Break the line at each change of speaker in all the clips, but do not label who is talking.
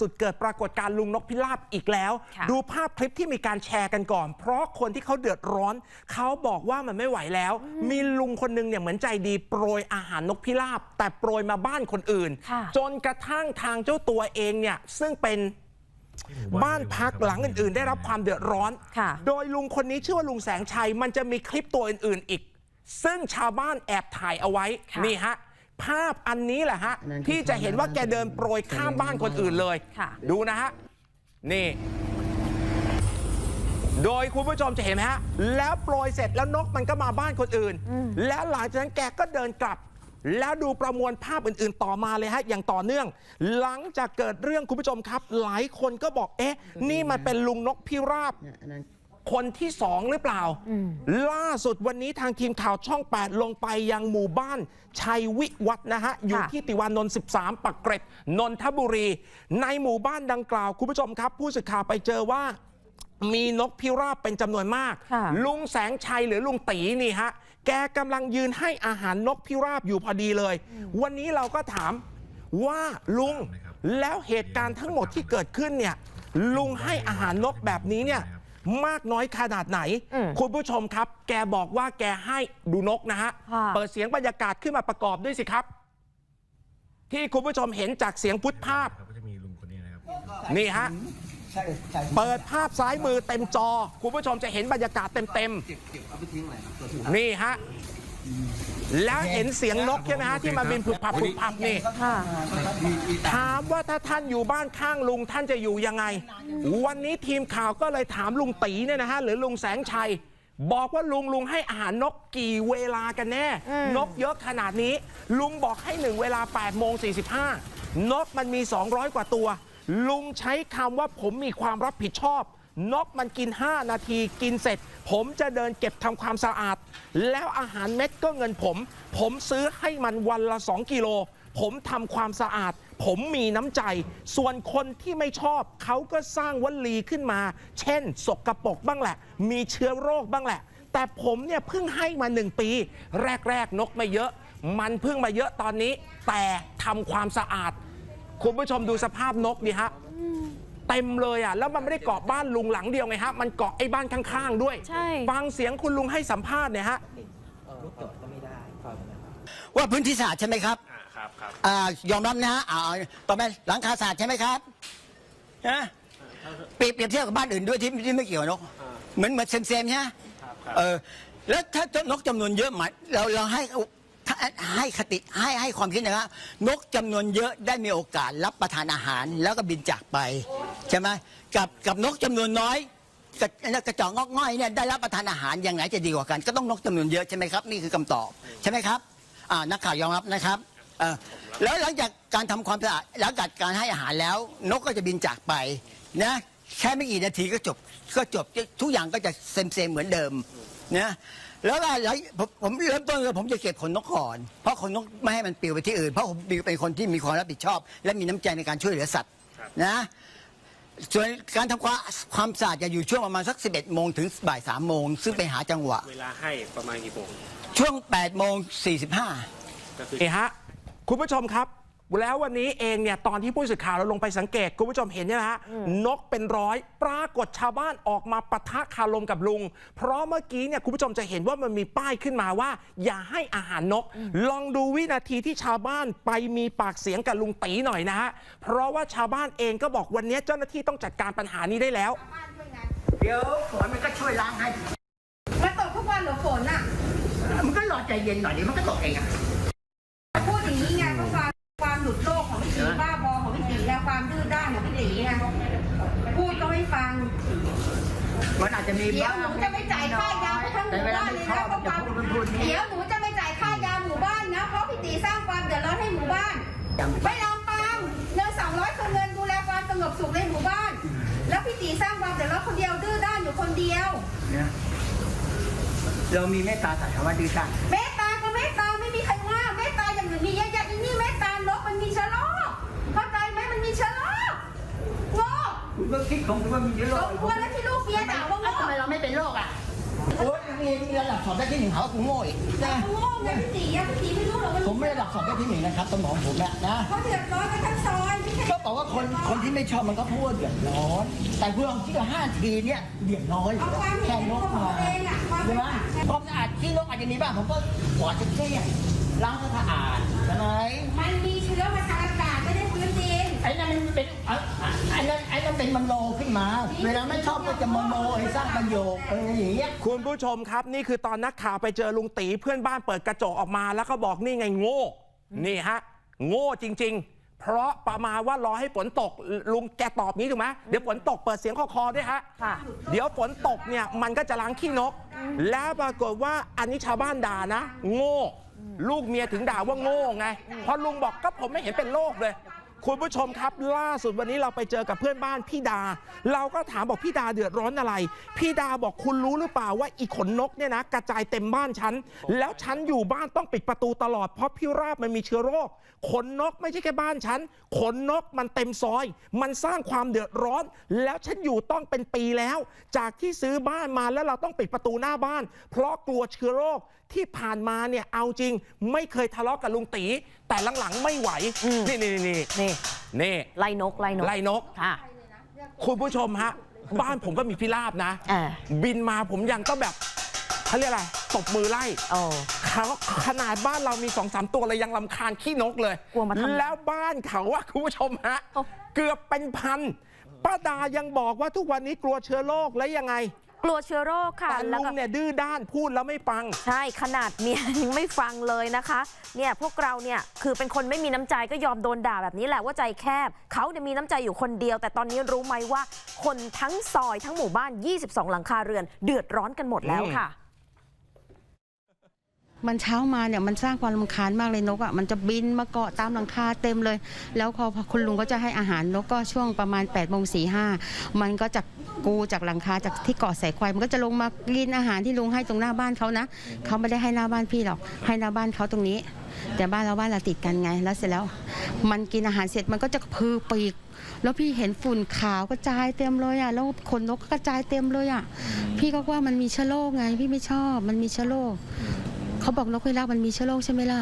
สุดเกิดปรากฏการณ์ลุงนกพิราบอีกแล้ว
ค่ะ
ดูภาพคลิปที่มีการแชร์กันก่อน เพราะคนที่เขาเดือดร้อน เขาบอกว่ามันไม่ไหวแล้ว มีลุงคนหนึงเนี่ยเหมือนใจดีโปรยอาหารนกพิราบ แต่โปรยมาบ้านคนอื่น
ค่ะ
จนกระทั่งทางเจ้าตัวเองเนี่ยซึ่งเป็นบ้านพักหลังอื่น ๆ ได้รับความเดือดร้อน
ค่ะ
โดยลุงคนนี้ชื่อว่าลุงแสงชัย มันจะมีคลิปตัวอื่น ๆ อีก ซึ่งชาวบ้านแอบถ่ายเอาไว้
ค่ะ
นี่ฮะ ภาพอันนี้แหละฮะ
อันนั้นคือ
ที่จะเห็นว่าแกเดินโปรยข้ามบ้านคนอื่นเลย
ค่ะ
ดูนะฮะ นี่ โดยคุณผู้ชมจะเห็นไหมฮะ แล้วโปรยเสร็จแล้วนกมันก็มาบ้านคนอื่น แล้วหลังจากนั้นแกก็เดินกลับ แล้วดูประมวลภาพอื่น ๆ ต่อมาเลยฮะ อย่างต่อเนื่อง หลังจากเกิดเรื่องคุณผู้ชมครับ หลายคนก็บอกเอ๊ะ นี่มันเป็นลุงนกพิราบ
เนี่ยอันนั้น
คนที่สองหรือเปล่า ล่าสุดวันนี้ทางทีมข่าวช่อง 8 ลงไปยังหมู่บ้าน ชัยวิวัฒน์นะฮะ อยู่ที่ติวานนท์13 ปักเกร็ดนนทบุรี ในหมู่บ้านดังกล่าว คุณผู้ชมครับ ผู้สื่อข่าวไปเจอว่ามีนกพิราบเป็นจำนวนมาก
ค่ะ
ลุงแสงชัยหรือลุงตีนี่ฮะ แกกำลังยืนให้อาหารนกพิราบอยู่พอดีเลย วันนี้เราก็ถามว่าลุงแล้วเหตุการณ์ทั้งหมดที่เกิดขึ้นเนี่ยลุงให้อาหารนกแบบนี้เนี่ย มากน้อยขนาดไหน
อืม
คุณผู้ชมครับ แกบอกว่าแกให้ดูนกนะฮะ
ค่ะ
เปิดเสียงบรรยากาศขึ้นมาประกอบด้วยสิครับ ที่คุณผู้ชมเห็นจากเสียงพุทธภาพ
ครับก็จะมีลุงคนนี้นะครับ
นี่ฮะ
ใช่ใช่
เปิดภาพซ้ายมือเต็มจอ คุณผู้ชมจะเห็นบรรยากาศเต็ม
เก็บเก็บเอาไปทิ้งอะไรครับตัวสุด
ๆนี่ฮะ แล้วเห็นเสียงนกใช่ไหมฮะที่มันบินผุบพับผุบพับนี่
ค่ะ
ถามว่าถ้าท่านอยู่บ้านข้างลุงท่านจะอยู่ยังไง วันนี้ทีมข่าวก็เลยถามลุงตีเนี่ยนะฮะหรือลุงแสงชัย บอกว่าลุงลุงให้อาหารนกกี่เวลากันแน่
อืม
นกเยอะขนาดนี้ ลุงบอกให้หนึ่งเวลา8โมง45นกมันมี 200 กว่าตัว ลุงใช้คำว่าผมมีความรับผิดชอบ นกมันกิน 5 นาทีกินเสร็จ ผมจะเดินเก็บทำความสะอาด แล้วอาหารเม็ดก็เงินผม ผมซื้อให้มันวันละ 2 กิโล ผมทำความสะอาด ผมมีน้ำใจ ส่วนคนที่ไม่ชอบเขาก็สร้างวลีขึ้นมา เช่น สกรปรกบ้างแหละ มีเชื้อโรคบ้างแหละ แต่ผมเนี่ยเพิ่งให้มาหนึ่งปี แรก ๆ นกไม่เยอะ มันเพิ่งมาเยอะตอนนี้ แต่ทำความสะอาด คุณผู้ชมดูสภาพนกดิฮะ เต็มเลยอะแล้วมันไม่ได้เกาะบ้านลุงหลังเดียวไงฮะมันเกาะไอ้บ้านข้างๆด้วย
ใช่
ฟังเสียงคุณลุงให้สัมภาษณ์เนี่ยฮะ
ว่าพื้นที่สะอาดใช่ไหมครับ
อ่าครับครับ
อ่ายอมรับนะฮะอ่าต่อไปหลังคาสะอาดใช่ไหมครับนะเปรียบเปรียบเทียบกับบ้านอื่นด้วยที่ที่ไม่เกี่ยวกับนก เหมือนเหมือนเซมเซมๆใช่ไหมเออแล้วถ้านกจำนวนเยอะหมายเราเราให้ถ้าให้คติให้ให้ความคิดนะครับนกจำนวนเยอะได้มีโอกาสรับประทานอาหารแล้วก็บินจากไป ใช่ไหมกับกับนกจำนวนน้อยกระกระจอกงอกง่อยเนี่ยได้รับประทานอาหารอยังไงจะดีกว่ากัน ก็ต้องนกจำนวนเยอะใช่ไหมครับนี่คือคำตอบใช่ไหมครับอ่านักข่าวยอมรับนะครับเออแล้วหลังจากการทำความสะอาดหลังจากการให้อาหารแล้ว นกก็จะบินจากไปนะแค่ไม่กี่นาทีก็จบก็จบทุกอย่างก็จะเซมเซมเหมือนเดิมนะแล้วก็หลังผมผมเริ่มต้นเลยผมจะเก็บขนนกก่อน เพราะขนนกไม่ให้มันปลิวไปที่อื่น เพราะผมเป็นคนที่มีความรับผิดชอบ และมีน้ำใจในการช่วยเหลือสัตว์นะ ส่วนการทำความความสะอาดจะอยู่ช่วงประมาณสัก 11โมงถึงบ่าย3โมงซึ่งไปหาจังหวะ
เวลาให้ประมาณกี่โมง
ช่วง8โมง45
ก็คือ
นี่ฮะ คุณผู้ชมครับ แล้ววันนี้เองเนี่ยตอนที่ผู้สื่อข่าวเราลงไปสังเกตคุณผู้ชมเห็นเนี่ยนะฮะนกเป็นร้อยปรากฏชาวบ้านออกมาปะทะคารมกับลุง เพราะเมื่อกี้เนี่ยคุณผู้ชมจะเห็นว่ามันมีป้ายขึ้นมาว่า อย่าให้อาหารนก ลองดูวินาทีที่ชาวบ้านไปมีปากเสียงกับลุงตีหน่อยนะฮะเพราะว่าชาวบ้านเองก็บอกวันนี้เจ้าหน้าที่ต้องจัดการปัญหานี้ได้แล้ว
เดี๋ยวฝนมันก็ช่วยล้างให้
มันตกทุกวันเหรอฝนอะ
มันก็รอใจเย็นหน่อยเดี๋ยวมันก็ตกเองอะ
พูดอย่างนี้ไงเพราะความความหลุดโลกของพี่ตีบ้าบอของพี่ตีและความดื้อด้านของพี่ตีไงพูดก็ไม่ฟัง
มันอา จจะมี
เดี๋ยวหนูจะไม่จ่ายค่ายาให้ทั้งหมู่บ้านเลยนะเพราะความเดี๋ยวหนูจะไม่จ่ายค่ายาหมู่บ้านนะเพราะพี่ตีสร้างความเดือดร้อนให้หมู่บ้านไม่ลำปางเงินสองร้อยคือเงินดูแลความสงบสุขในหมู่บ้าน แล้วพี่ตีสร้างความเดือดร้อนคนเดียวดื้อด้านอยู่คนเดียว
เรามีเมตตาสัตว์ว่าดีจัง
เมตตาก็เมตตาไม่มีใครว่าเมตตาอย่างอื่นมีเยอะแยะอีนี่เมตตานกมันมีเชื้อโรคเข้าใจไหมมันมีเชื้อโรคโง่
คุณก็คิดของคุณว่ามีเยอะ
สมควรแล้วที่ลูก เมียด่าว่าโง่
ทำไมเราไม่เป็นโรคอะโอ้ยเรียนระดับสอบได้ที่หนึ่งหาว่ากูโง่อีกนะ
โง่ไงพี่ตีอะพี่ตีไม่รู้หรอกว่า
ผมไม่ระดับสอบได้ที่หนึ่งนะครับสมองผมนะนะ
เขาเดือดร้อนกันทั้งซอยไม่ใช่
ก็บอกว่าคนคนที่ไม่ชอบมันก็พูดว่าเดือดร้อน แต่เพื่อนที่ห้าทีเนี่ยเดือดร้อนแค่นกมาใช่ไหมความสะอาดที่นกอาจจะมีบ้างผมก็กวาดจะเกลี้ยงล้างสะอาดใช่ไหม
มันมีเชื้อมาทางอากาศไม่ได้พื้นดิน
ไอ้นั่นมันเป็น เป็นมโนขึ้นมา เวลาไม่ชอบก็จะมโนให้สร้างประโยคอะไรอย่างเงี้ย
คุณผู้ชมครับนี่คือตอนนักข่าวไปเจอลุงตีเพื่อนบ้านเปิดกระจกออกมา แล้วก็บอกนี่ไงโง่ นี่ฮะ โง่จริง ๆ เพราะประมาณว่ารอให้ฝนตกลุงแกตอบนี้ถูกไหมเดี๋ยวฝนตกเปิดเสียงคอคอด้วยฮะ
ค่ะ
เดี๋ยวฝนตกเนี่ยมันก็จะล้างขี้นก แล้วปรากฏว่าอันนี้ชาวบ้านด่านะ โง่ ลูกเมียถึงด่าว่าโง่ไงเพราะลุงบอกก็ผมไม่เห็นเป็นโรคเลย คุณผู้ชมครับ ล่าสุดวันนี้เราไปเจอกับเพื่อนบ้านพี่ดา เราก็ถามบอกพี่ดาเดือดร้อนอะไร พี่ดาบอกคุณรู้หรือเปล่าว่าอีขนนกเนี่ยนะกระจายเต็มบ้านฉัน แล้วฉันอยู่บ้านต้องปิดประตูตลอดเพราะพี่ราบมันมีเชื้อโรค ขนนกไม่ใช่แค่บ้านฉัน ขนนกมันเต็มซอย มันสร้างความเดือดร้อน แล้วฉันอยู่ต้องเป็นปีแล้ว จากที่ซื้อบ้านมาแล้วเราต้องปิดประตูหน้าบ้าน เพราะกลัวเชื้อโรค ที่ผ่านมาเนี่ยเอาจริง ไม่เคยทะเลาะกับลุงตี แต่หลังๆไม่ไหวนี่นี่นี่
นี่
นี่
ไล่นกไล่นก
ไล่นก
ค่ะ
คุณผู้ชมฮะ บ้านผมก็มีพิราบนะ
อ่า
บินมาผมยังต้องแบบเขาเรียกอะไรตบมือไล่
โอ้
เขาขนาดบ้านเรามีสองสามตัวเลยยังลำคาญขี้นกเลย
กลัวมาทำ
แล้วบ้านเขาว่าคุณผู้ชมฮะ
โอ้
เกือบเป็นพันป้าดายังบอกว่าทุกวันนี้กลัวเชื้อโรคแล้วยังไง
กลัวเชื้อโรคค่ะ
แต่
แล้ว
ลุง
ก็
เนี่ยดื้อด้านพูดแล้วไม่ฟัง
ใช่ขนาดเมียยังไม่ฟังเลยนะคะเนี่ยพวกเราเนี่ยคือเป็นคนไม่มีน้ำใจก็ยอมโดนด่าแบบนี้แหละว่าใจแคบเขาเนี่ยมีน้ำใจอยู่คนเดียว แต่ตอนนี้รู้ไหมว่า คนทั้งซอยทั้งหมู่บ้าน 22 หลังคาเรือน เดือดร้อนกันหมดแล้วค่ะ
มันเช้ามาเนี่ยมันสร้างความรำคาญมากเลยนกอะมันจะบินมาเกาะตามหลังคาเต็มเลย แล้วพอคุณลุงก็จะให้อาหารนกก็ช่วงประมาณ8ปดโมงสี่ห้ามันก็จะกูจากหลังคาจากที่เกาะสายควายมันก็จะลงมากินอาหารที่ลุงให้ตรงหน้าบ้านเขานะเขาไม่ได้ให้หน้าบ้านพี่หรอกให้หน้าบ้านเขาตรงนี้ แต่บ้านเราบ้านเราติดกันไงแล้วเสร็จแล้ว มันกินอาหารเสร็จมันก็จะพือปีกแล้วพี่เห็นฝุ่นขาวกระจายเต็มเลยอะแล้วขนนกก็กระจายเต็มเลยอะพี่ก็ว่ามันมีเชื้อโรคไง พี่ไม่ชอบมันมีเชื้อโรค เขาบอกนกพิราบมันมีเชื้อโรคใช่ไหมล่ะ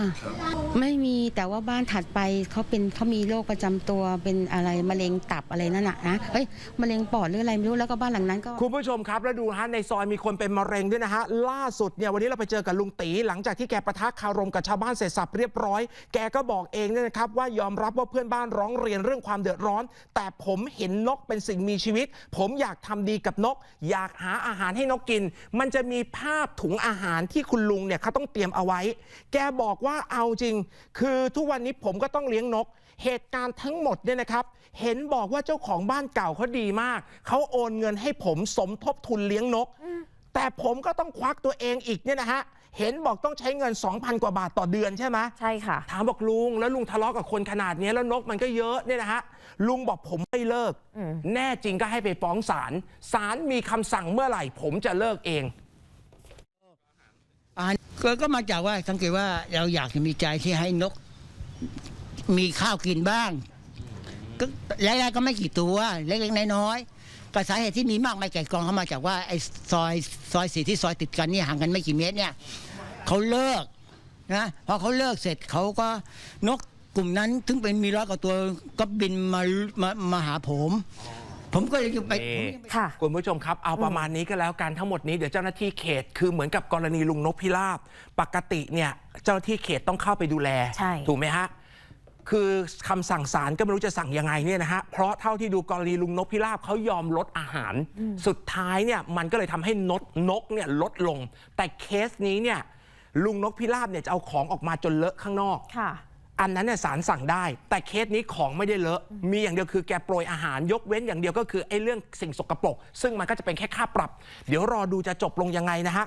ไม่มีแต่ว่าบ้านถัดไปเขาเป็นเขามีโรคประจำตัวเป็นอะไรมะเร็งตับอะไรนั่นน่ะนะเฮ้ยมะเร็งปอดหรืออะไรไม่รู้แล้วก็บ้านหลังนั้นก็
คุณผู้ชมครับแล้วดูฮะในซอยมีคนเป็นมะเร็งด้วยนะฮะล่าสุดเนี่ยวันนี้เราไปเจอกับลุงตีหลังจากที่แกประทะคารมกับชาวบ้านเสร็จสับเรียบร้อย แกก็บอกเองเนี่ยนะครับว่ายอมรับว่าเพื่อนบ้านร้องเรียนเรื่องความเดือดร้อน แต่ผมเห็นนกเป็นสิ่งมีชีวิต ผมอยากทำดีกับนก อยากหาอาหารให้นกกิน มันจะมีภาพถุงอาหารที่คุณลุงเนี่ยเขาต้องเตรียมเอาไว้ แกบอกว่าเอาจริง คือทุกวันนี้ผมก็ต้องเลี้ยงนก เหตุการณ์ทั้งหมดเนี่ยนะครับ เห็นบอกว่าเจ้าของบ้านเก่าเขาดีมาก เขาโอนเงินให้ผมสมทบทุนเลี้ยงนก แต่ผมก็ต้องควักตัวเองอีกเนี่ยนะฮะ เห็นบอกต้องใช้เงิน 2,000 กว่าบาทต่อเดือนใช่ไหม
ใช่ค่ะ
ถามบอกลุงแล้วลุงทะเลาะกับคนขนาดนี้แล้วนกมันก็เยอะเนี่ยนะฮะ ลุงบอกผมไม่เลิก
อืม
แน่จริงก็ให้ไปฟ้องศาล ศาลมีคำสั่งเมื่อไหร่ ผมจะเลิกเอง
อ่าก็ก็มาจากว่าสังเกตว่าเราอยากจะมีใจที่ให้นก มีข้าวกินบ้างก็แรกๆก็ไม่กี่ตัวเล็กๆน้อยๆก็สาเหตุที่มีมากมายแก่กองเขามาจากว่าไอ้ซอยซอยสีที่ซอยติดกันนี่ห่างกันไม่กี่เมตรเนี่ยเขาเลิกนะพอเขาเลิกเสร็จเขาก็นกกลุ่มนั้นถึงเป็นมีร้อยกว่าตัวก็บินมามามาหาผม ผมก็เลยจะไปผมยังไป
ค่ะ
คุณผู้ชมครับเอาประมาณนี้ก็แล้วกันทั้งหมดนี้เดี๋ยวเจ้าหน้าที่เขตคือเหมือนกับกรณีลุงนกพิราบ ปกติเนี่ยเจ้าหน้าที่เขตต้องเข้าไปดูแล
ใช่
ถูกไหมฮะ คือคำสั่งศาลก็ไม่รู้จะสั่งยังไงเนี่ยนะฮะ เพราะเท่าที่ดูกรณีลุงนกพิราบเขายอมลดอาหาร สุดท้ายเนี่ยมันก็เลยทำให้นกนกเนี่ยลดลง แต่เคสนี้เนี่ยลุงนกพิราบเนี่ยจะเอาของออกมาจนเลอะข้างนอก
ค่ะ
อันนั้นเนี่ยสารสั่งได้ แต่เคสนี้ของไม่ได้เลอะมีอย่างเดียวคือแกโปรยอาหารยกเว้นอย่างเดียวก็คือไอ้เรื่องสิ่งสกปรก ซึ่งมันก็จะเป็นแค่ค่าปรับ เดี๋ยวรอดูจะจบลงยังไงนะฮะ